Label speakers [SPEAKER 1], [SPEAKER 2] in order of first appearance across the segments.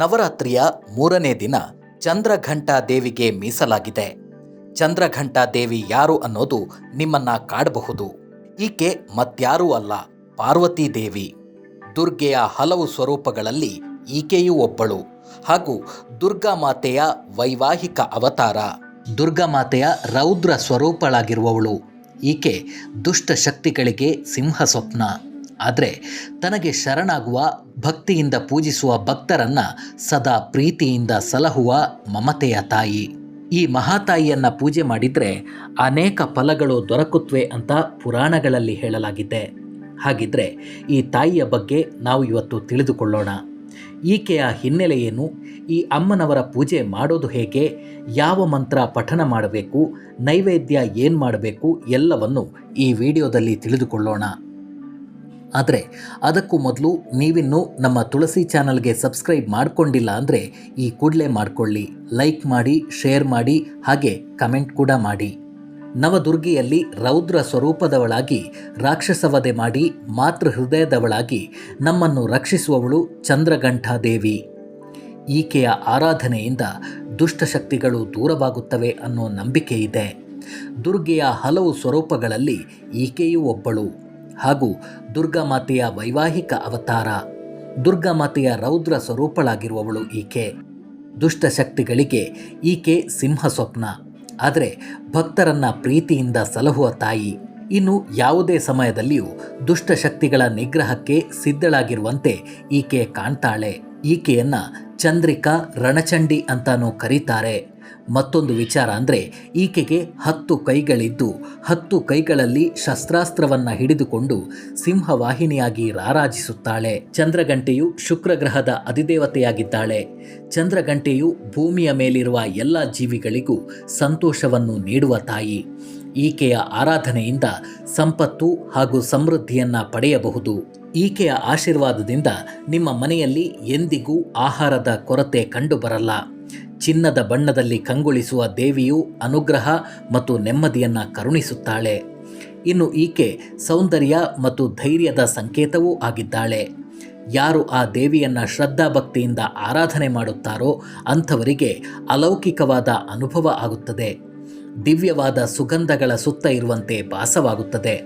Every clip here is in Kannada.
[SPEAKER 1] ನವರಾತ್ರಿಯ ಮೂರನೇ ದಿನ ಚಂದ್ರಘಂಟಾ ದೇವಿಗೆ ಮೀಸಲಾಗಿದೆ. ಚಂದ್ರಘಂಟಾ ದೇವಿ ಯಾರು ಅನ್ನೋದು ನಿಮ್ಮನ್ನ ಕಾಡಬಹುದು. ಈಕೆ ಮತ್ಯಾರೂ ಅಲ್ಲ, ಪಾರ್ವತೀ ದೇವಿ. ದುರ್ಗೆಯ ಹಲವು ಸ್ವರೂಪಗಳಲ್ಲಿ ಈಕೆಯೂ ಒಬ್ಬಳು. ಹಾಗೂ ದುರ್ಗಾ ಮಾತೆಯ ವೈವಾಹಿಕ ಅವತಾರ. ದುರ್ಗಾ ಮಾತೆಯ ರೌದ್ರ ಸ್ವರೂಪಳಾಗಿರುವವಳು. ಈಕೆ ದುಷ್ಟ ಶಕ್ತಿಗಳಿಗೆ ಸಿಂಹ ಸ್ವಪ್ನ ಆದರೆ ತನಗೆ ಶರಣಾಗುವ, ಭಕ್ತಿಯಿಂದ ಪೂಜಿಸುವ ಭಕ್ತರನ್ನ ಸದಾ ಪ್ರೀತಿಯಿಂದ ಸಲಹುವ ಮಮತೆಯ ತಾಯಿ. ಈ ಮಹಾತಾಯಿಯನ್ನ ಪೂಜೆ ಮಾಡಿದರೆ ಅನೇಕ ಫಲಗಳು ದೊರಕುತ್ತವೆ ಅಂತ ಪುರಾಣಗಳಲ್ಲಿ ಹೇಳಲಾಗಿದೆ. ಹಾಗಿದ್ರೆ ಈ ತಾಯಿಯ ಬಗ್ಗೆ ನಾವು ಇವತ್ತು ತಿಳಿದುಕೊಳ್ಳೋಣ. ಈಕೆಯ ಹಿನ್ನೆಲೆ ಏನು ಈ ಅಮ್ಮನವರ ಪೂಜೆ ಮಾಡೋದು ಹೇಗೆ? ಯಾವ ಮಂತ್ರ ಪಠನ ಮಾಡಬೇಕು? ನೈವೇದ್ಯ ಏನು ಮಾಡಬೇಕು? ಎಲ್ಲವನ್ನು ಈ ವಿಡಿಯೋದಲ್ಲಿ ತಿಳಿದುಕೊಳ್ಳೋಣ. ಆದರೆ ಅದಕ್ಕೂ ಮೊದಲು ನೀವಿನ್ನೂ ನಮ್ಮ ತುಳಸಿ ಚಾನಲ್ಗೆ ಸಬ್ಸ್ಕ್ರೈಬ್ ಮಾಡಿಕೊಂಡಿಲ್ಲ ಅಂದರೆ ಈ ಕೂಡಲೇ ಮಾಡಿಕೊಳ್ಳಿ. ಲೈಕ್ ಮಾಡಿ, ಶೇರ್ ಮಾಡಿ, ಹಾಗೆ ಕಮೆಂಟ್ ಕೂಡ ಮಾಡಿ. ನವದುರ್ಗಿಯಲ್ಲಿ ರೌದ್ರ ಸ್ವರೂಪದವಳಾಗಿ, ರಾಕ್ಷಸವಧೆ ಮಾಡಿ ಮಾತೃ ಹೃದಯದವಳಾಗಿ ನಮ್ಮನ್ನು ರಕ್ಷಿಸುವವಳು ಚಂದ್ರಗಂಠಾದೇವಿ ಈಕೆಯ ಆರಾಧನೆಯಿಂದ ದುಷ್ಟಶಕ್ತಿಗಳು ದೂರವಾಗುತ್ತವೆ ಅನ್ನೋ ನಂಬಿಕೆ ಇದೆ. ದುರ್ಗೆಯ ಹಲವು ಸ್ವರೂಪಗಳಲ್ಲಿ ಈಕೆಯೂ ಒಬ್ಬಳು. ಹಾಗೂ ದುರ್ಗಾಮಾತೆಯ ವೈವಾಹಿಕ ಅವತಾರ. ದುರ್ಗಾಮಾತೆಯ ರೌದ್ರ ಸ್ವರೂಪಳಾಗಿರುವವಳು ಈಕೆ. ದುಷ್ಟಶಕ್ತಿಗಳಿಗೆ ಈಕೆ ಸಿಂಹ ಸ್ವಪ್ನ. ಆದರೆ ಭಕ್ತರನ್ನ ಪ್ರೀತಿಯಿಂದ ಸಲಹುವ ತಾಯಿ. ಇನ್ನು ಯಾವುದೇ ಸಮಯದಲ್ಲಿಯೂ ದುಷ್ಟಶಕ್ತಿಗಳ ನಿಗ್ರಹಕ್ಕೆ ಸಿದ್ಧಳಾಗಿರುವಂತೆ ಈಕೆ ಕಾಣ್ತಾಳೆ. ಈಕೆಯನ್ನ ಚಂದ್ರಿಕಾ ರಣಚಂಡಿ ಅಂತಾನೂ ಕರೀತಾರೆ. ಮತ್ತೊಂದು ವಿಚಾರ ಅಂದರೆ ಈಕೆಗೆ ಹತ್ತು ಕೈಗಳಿದ್ದು, ಹತ್ತು ಕೈಗಳಲ್ಲಿ ಶಸ್ತ್ರಾಸ್ತ್ರವನ್ನು ಹಿಡಿದುಕೊಂಡು ಸಿಂಹವಾಹಿನಿಯಾಗಿ ರಾರಾಜಿಸುತ್ತಾಳೆ. ಚಂದ್ರಗಂಟೆಯು ಶುಕ್ರಗ್ರಹದ ಅಧಿದೇವತೆಯಾಗಿದ್ದಾಳೆ. ಚಂದ್ರಗಂಟೆಯು ಭೂಮಿಯ ಮೇಲಿರುವ ಎಲ್ಲ ಜೀವಿಗಳಿಗೂ ಸಂತೋಷವನ್ನು ನೀಡುವ ತಾಯಿ. ಈಕೆಯ ಆರಾಧನೆಯಿಂದ ಸಂಪತ್ತು ಹಾಗೂ ಸಮೃದ್ಧಿಯನ್ನು ಪಡೆಯಬಹುದು. ಈಕೆಯ ಆಶೀರ್ವಾದದಿಂದ ನಿಮ್ಮ ಮನೆಯಲ್ಲಿ ಎಂದಿಗೂ ಆಹಾರದ ಕೊರತೆ ಕಂಡುಬರಲ್ಲ. ಚಿನ್ನದ ಬಣ್ಣದಲ್ಲಿ ಕಂಗೊಳಿಸುವ ದೇವಿಯು ಅನುಗ್ರಹ ಮತ್ತು ನೆಮ್ಮದಿಯನ್ನ ಕರುಣಿಸುತ್ತಾಳೆ. ಇನ್ನು ಈಕೆ ಸೌಂದರ್ಯ ಮತ್ತು ಧೈರ್ಯದ ಸಂಕೇತವೂ ಆಗಿದ್ದಾಳೆ. ಯಾರು ಆ ದೇವಿಯನ್ನ ಶ್ರದ್ಧಾಭಕ್ತಿಯಿಂದ ಆರಾಧನೆ ಮಾಡುತ್ತಾರೋ ಅಂಥವರಿಗೆ ಅಲೌಕಿಕವಾದ ಅನುಭವ ಆಗುತ್ತದೆ. ದಿವ್ಯವಾದ ಸುಗಂಧಗಳ ಸುತ್ತ ಇರುವಂತೆ ಭಾಸವಾಗುತ್ತದೆ.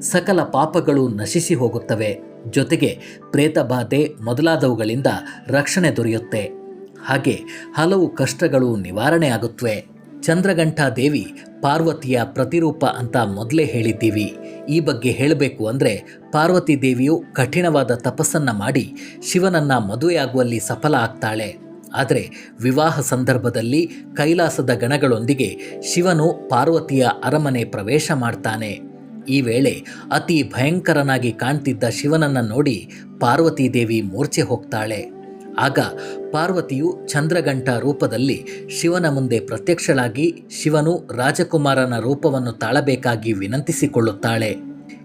[SPEAKER 1] ಸಕಲ ಪಾಪಗಳು ನಶಿಸಿ ಹೋಗುತ್ತವೆ. ಜೊತೆಗೆ ಪ್ರೇತಬಾಧೆ ಮೊದಲಾದವುಗಳಿಂದ ರಕ್ಷಣೆ ದೊರೆಯುತ್ತೆ. ಹಾಗೆ ಹಲವು ಕಷ್ಟಗಳು ನಿವಾರಣೆ ಆಗುತ್ತವೆ ಚಂದ್ರಗಂಟಾ ದೇವಿ ಪಾರ್ವತಿಯ ಪ್ರತಿರೂಪ ಅಂತ ಮೊದಲೇ ಹೇಳಿದ್ದೀವಿ. ಈ ಬಗ್ಗೆ ಹೇಳಬೇಕು ಅಂದರೆ ಪಾರ್ವತಿ ದೇವಿಯು ಕಠಿಣವಾದ ತಪಸ್ಸನ್ನು ಮಾಡಿ ಶಿವನನ್ನ ಮದುವೆಯಾಗುವಲ್ಲಿ ಸಫಲ ಆಗ್ತಾಳೆ. ಆದರೆ ವಿವಾಹ ಸಂದರ್ಭದಲ್ಲಿ ಕೈಲಾಸದ ಗಣಗಳೊಂದಿಗೆ ಶಿವನು ಪಾರ್ವತಿಯ ಅರಮನೆ ಪ್ರವೇಶ ಮಾಡ್ತಾನೆ. ಈ ವೇಳೆ ಅತಿ ಭಯಂಕರನಾಗಿ ಕಾಣ್ತಿದ್ದ ಶಿವನನ್ನು ನೋಡಿ ಪಾರ್ವತಿ ದೇವಿ ಮೂರ್ಛೆ ಹೋಗ್ತಾಳೆ. ಆಗ ಪಾರ್ವತಿಯು ಚಂದ್ರಗಂಟ ರೂಪದಲ್ಲಿ ಶಿವನ ಮುಂದೆ ಪ್ರತ್ಯಕ್ಷಳಾಗಿ ಶಿವನು ರಾಜಕುಮಾರನ ರೂಪವನ್ನು ತಾಳಬೇಕಾಗಿ ವಿನಂತಿಸಿಕೊಳ್ಳುತ್ತಾಳೆ.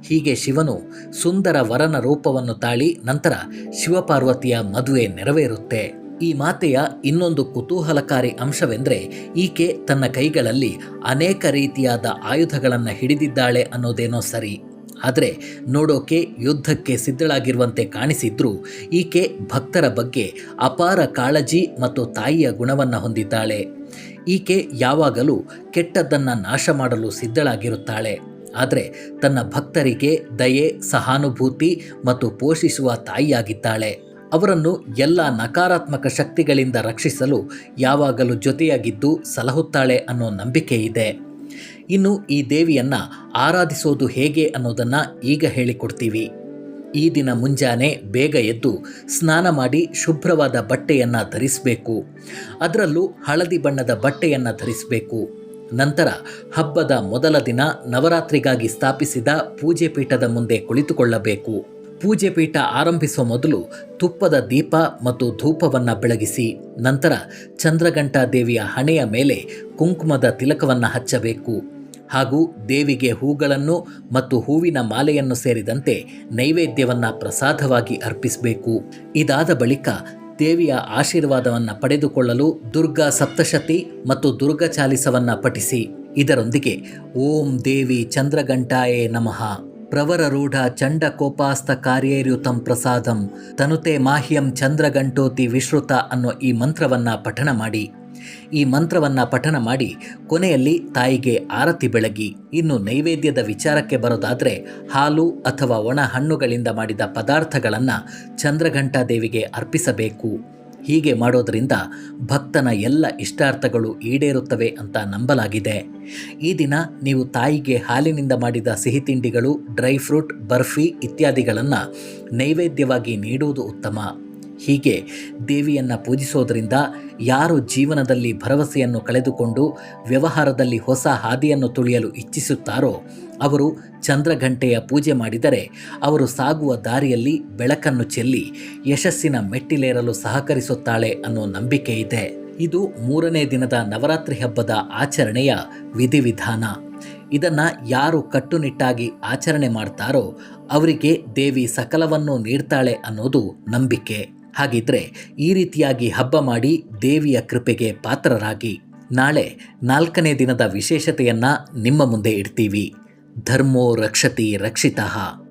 [SPEAKER 1] ಹೀಗೆ ಶಿವನು ಸುಂದರ ವರನ ರೂಪವನ್ನು ತಾಳಿ ನಂತರ ಶಿವಪಾರ್ವತಿಯ ಮದುವೆ ನೆರವೇರುತ್ತೆ. ಈ ಮಾತೆಯ ಇನ್ನೊಂದು ಕುತೂಹಲಕಾರಿ ಅಂಶವೆಂದರೆ ಈಕೆ ತನ್ನ ಕೈಗಳಲ್ಲಿ ಅನೇಕ ರೀತಿಯಾದ ಆಯುಧಗಳನ್ನು ಹಿಡಿದಿದ್ದಾಳೆ ಅನ್ನೋದೇನೋ ಸರಿ. ಆದರೆ ನೋಡೋಕೆ ಯುದ್ಧಕ್ಕೆ ಸಿದ್ಧಳಾಗಿರುವಂತೆ ಕಾಣಿಸಿದ್ರೂ ಈಕೆ ಭಕ್ತರ ಬಗ್ಗೆ ಅಪಾರ ಕಾಳಜಿ ಮತ್ತು ತಾಯಿಯ ಗುಣವನ್ನು ಹೊಂದಿದ್ದಾಳೆ. ಈಕೆ ಯಾವಾಗಲೂ ಕೆಟ್ಟದ್ದನ್ನು ನಾಶ ಮಾಡಲು ಸಿದ್ಧಳಾಗಿರುತ್ತಾಳೆ. ಆದರೆ ತನ್ನ ಭಕ್ತರಿಗೆ ದಯೆ, ಸಹಾನುಭೂತಿ ಮತ್ತು ಪೋಷಿಸುವ ತಾಯಿಯಾಗಿದ್ದಾಳೆ. ಅವರನ್ನು ಎಲ್ಲ ನಕಾರಾತ್ಮಕ ಶಕ್ತಿಗಳಿಂದ ರಕ್ಷಿಸಲು ಯಾವಾಗಲೂ ಜೊತೆಯಾಗಿದ್ದು ಸಲಹುತ್ತಾಳೆ ಅನ್ನೋ ನಂಬಿಕೆ ಇದೆ ಇನ್ನು ಈ ದೇವಿಯನ್ನ ಆರಾಧಿಸೋದು ಹೇಗೆ ಅನ್ನೋದನ್ನ ಈಗ ಹೇಳಿಕೊಡ್ತೀವಿ. ಈ ದಿನ ಮುಂಜಾನೆ ಬೇಗ ಎದ್ದು ಸ್ನಾನ ಮಾಡಿ ಶುಭ್ರವಾದ ಬಟ್ಟೆಯನ್ನು ಧರಿಸಬೇಕು. ಅದರಲ್ಲೂ ಹಳದಿ ಬಣ್ಣದ ಬಟ್ಟೆಯನ್ನು ಧರಿಸಬೇಕು. ನಂತರ ಹಬ್ಬದ ಮೊದಲ ದಿನ ನವರಾತ್ರಿಗಾಗಿ ಸ್ಥಾಪಿಸಿದ ಪೂಜೆ ಪೀಠದ ಮುಂದೆ ಕುಳಿತುಕೊಳ್ಳಬೇಕು. ಪೂಜೆ ಪೀಠ ಆರಂಭಿಸುವ ಮೊದಲು ತುಪ್ಪದ ದೀಪ ಮತ್ತು ಧೂಪವನ್ನು ಬೆಳಗಿಸಿ, ನಂತರ ಚಂದ್ರಗಂಟಾ ದೇವಿಯ ಹಣೆಯ ಮೇಲೆ ಕುಂಕುಮದ ತಿಲಕವನ್ನು ಹಚ್ಚಬೇಕು. ಹಾಗೂ ದೇವಿಗೆ ಹೂಗಳನ್ನು ಮತ್ತು ಹೂವಿನ ಮಾಲೆಯನ್ನು ಸೇರಿದಂತೆ ನೈವೇದ್ಯವನ್ನು ಪ್ರಸಾದವಾಗಿ ಅರ್ಪಿಸಬೇಕು. ಇದಾದ ಬಳಿಕ ದೇವಿಯ ಆಶೀರ್ವಾದವನ್ನು ಪಡೆದುಕೊಳ್ಳಲು ದುರ್ಗಾ ಸಪ್ತಶತಿ ಮತ್ತು ದುರ್ಗಾ ಚಾಲಿಸವನ್ನು ಪಠಿಸಿ. ಇದರೊಂದಿಗೆ ಓಂ ದೇವಿ ಚಂದ್ರಗಂಟಾಯೇ ನಮಃ. ಪ್ರವರರೂಢ ಚಂಡಕೋಪಾಸ್ತ ಕಾರ್ಯೇರ್ಯುತಂ ಪ್ರಸಾದಂ. ತನುತೆ ಮಾಹ್ಯಂ ಚಂದ್ರಗಂಟೋತಿ ವಿಶ್ರುತ ಅನ್ನೋ ಈ ಮಂತ್ರವನ್ನ ಪಠಣ ಮಾಡಿ. ಈ ಮಂತ್ರವನ್ನ ಪಠನ ಮಾಡಿ ಕೊನೆಯಲ್ಲಿ ತಾಯಿಗೆ ಆರತಿ ಬೆಳಗಿ. ಇನ್ನು ನೈವೇದ್ಯದ ವಿಚಾರಕ್ಕೆ ಬರೋದಾದರೆ ಹಾಲು ಅಥವಾ ಒಣ ಹಣ್ಣುಗಳಿಂದ ಮಾಡಿದ ಪದಾರ್ಥಗಳನ್ನು ಚಂದ್ರಘಂಟಾ ದೇವಿಗೆ ಅರ್ಪಿಸಬೇಕು. ಹೀಗೆ ಮಾಡೋದರಿಂದ ಭಕ್ತನ ಎಲ್ಲ ಇಷ್ಟಾರ್ಥಗಳು ಈಡೇರುತ್ತವೆ ಅಂತ ನಂಬಲಾಗಿದೆ. ಈ ದಿನ ನೀವು ತಾಯಿಗೆ ಹಾಲಿನಿಂದ ಮಾಡಿದ ಸಿಹಿ ತಿಂಡಿಗಳು, ಡ್ರೈ ಫ್ರೂಟ್, ಬರ್ಫಿ ಇತ್ಯಾದಿಗಳನ್ನು ನೈವೇದ್ಯವಾಗಿ ನೀಡುವುದು ಉತ್ತಮ. ಹೀಗೆ ದೇವಿಯನ್ನು ಪೂಜಿಸೋದರಿಂದ ಯಾರು ಜೀವನದಲ್ಲಿ ಭರವಸೆಯನ್ನು ಕಳೆದುಕೊಂಡು ವ್ಯವಹಾರದಲ್ಲಿ ಹೊಸ ಹಾದಿಯನ್ನು ತುಳಿಯಲು ಇಚ್ಛಿಸುತ್ತಾರೋ, ಅವರು ಚಂದ್ರಘಂಟೆಯ ಪೂಜೆ ಮಾಡಿದರೆ ಅವರು ಸಾಗುವ ದಾರಿಯಲ್ಲಿ ಬೆಳಕನ್ನು ಚೆಲ್ಲಿ ಯಶಸ್ಸಿನ ಮೆಟ್ಟಿಲೇರಲು ಸಹಕರಿಸುತ್ತಾಳೆ ಅನ್ನೋ ನಂಬಿಕೆ ಇದೆ. ಇದು ಮೂರನೇ ದಿನದ ನವರಾತ್ರಿ ಹಬ್ಬದ ಆಚರಣೆಯ ವಿಧಿವಿಧಾನ. ಇದನ್ನು ಯಾರು ಕಟ್ಟುನಿಟ್ಟಾಗಿ ಆಚರಣೆ ಮಾಡ್ತಾರೋ, ಅವರಿಗೆ ದೇವಿ ಸಕಲವನ್ನು ನೀಡ್ತಾಳೆ ಅನ್ನೋದು ನಂಬಿಕೆ. ಹಾಗಿದ್ರೆ ಈ ರೀತಿಯಾಗಿ ಹಬ್ಬ ಮಾಡಿ ದೇವಿಯ ಕೃಪೆಗೆ ಪಾತ್ರರಾಗಿ ನಾಳೆ ನಾಲ್ಕನೇ ದಿನದ ವಿಶೇಷತೆಯನ್ನ ನಿಮ್ಮ ಮುಂದೆ ಇಡ್ತೀವಿ. ಧರ್ಮೋ ರಕ್ಷತಿ ರಕ್ಷಿತಃ.